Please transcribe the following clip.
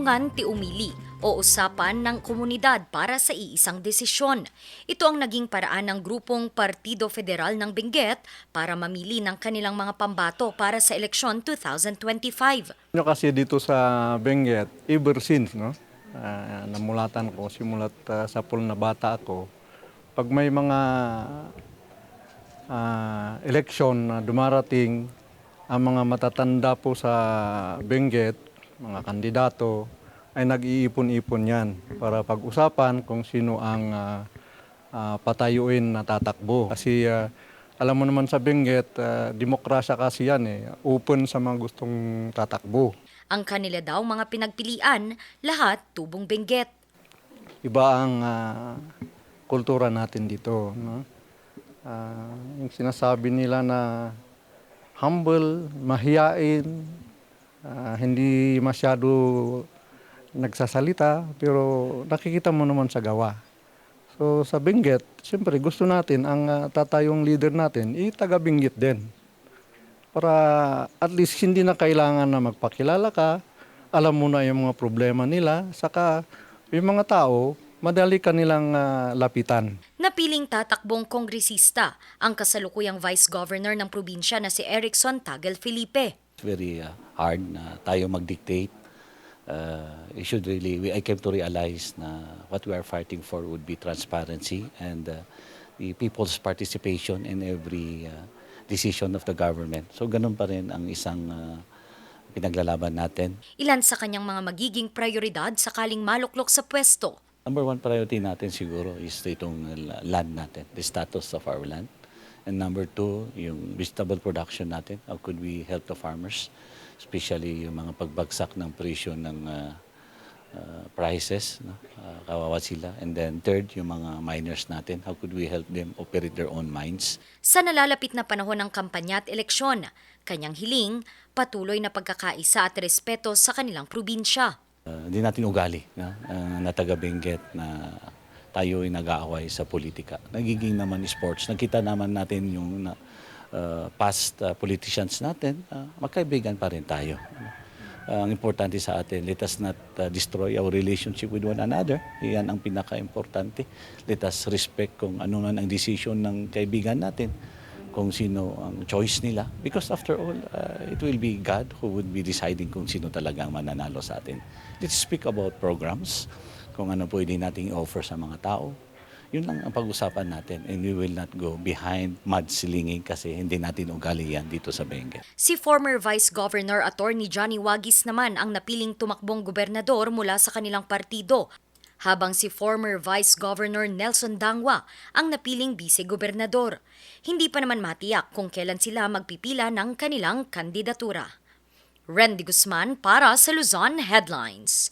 Tanungan ti umili o usapan ng komunidad para sa iisang desisyon. Ito ang naging paraan ng grupong Partido Federal ng Benguet para mamili ng kanilang mga pambato para sa eleksyon 2025. Nyo kasi dito sa Benguet, ever since, no? ah, namulatan ko, simulat ah, sa pul na bata ako, pag may mga ah, eleksyon na dumarating, ang mga matatanda po sa Benguet, mga kandidato, ay nag-iipon-ipon yan para pag-usapan kung sino ang ah, ah, patayuin na tatakbo. Kasi ah, alam mo naman sa Benguet, ah, demokrasya kasi yan eh. Open sa mga gustong tatakbo. Ang kanila daw mga pinagpilian, lahat tubong Benguet. Iba ang ah, kultura natin dito. No? Ah, yung sinasabi nila na humble, mahiyain, ah, hindi masyado nagsasalita, pero nakikita mo naman sa gawa. So sa Benguet, siyempre gusto natin ang ah, tatayong leader natin, itaga Benguet din. Para at least hindi na kailangan na magpakilala ka, alam mo na yung mga problema nila, saka yung mga tao, madali ka nilang ah, lapitan. Napiling tatakbong kongresista ang kasalukuyang Vice Governor ng probinsya na si Erickson Tagal Felipe. Very uh, hard na tayo mag-dictate. Uh, should really, we, I came to realize na what we are fighting for would be transparency and uh, the people's participation in every uh, decision of the government. So ganun pa rin ang isang uh, pinaglalaban natin. Ilan sa kanyang mga magiging prioridad sakaling maluklok sa pwesto. Number one priority natin siguro is itong land natin, the status of our land. And number two, yung vegetable production natin. How could we help the farmers? Especially yung mga pagbagsak ng presyo ng uh, uh, prices. No? Uh, kawawa sila. And then third, yung mga miners natin. How could we help them operate their own mines? Sa nalalapit na panahon ng kampanya at eleksyon, kanyang hiling, patuloy na pagkakaisa at respeto sa kanilang probinsya. Uh, Hindi natin ugali na, uh, na taga Benguet na tayo ay nag-aaway sa politika. Nagiging naman sports. Nakita naman natin yung uh, past uh, politicians natin, uh, magkaibigan pa rin tayo. Uh, ang importante sa atin, let us not uh, destroy our relationship with one another. Iyan ang pinaka-importante. Let us respect kung ano man ang decision ng kaibigan natin kung sino ang choice nila. Because after all, uh, it will be God who would be deciding kung sino talaga ang mananalo sa atin. Let's speak about programs, kung ano pwede nating offer sa mga tao. Yun lang ang pag-usapan natin and we will not go behind mudslinging kasi hindi natin ugali yan dito sa Benguet. Si former Vice Governor Attorney Johnny Wagis naman ang napiling tumakbong gobernador mula sa kanilang partido, habang si former Vice Governor Nelson Dangwa ang napiling vice-gobernador. Hindi pa naman matiyak kung kailan sila magpipila ng kanilang kandidatura. Randy Guzman para sa Luzon Headlines.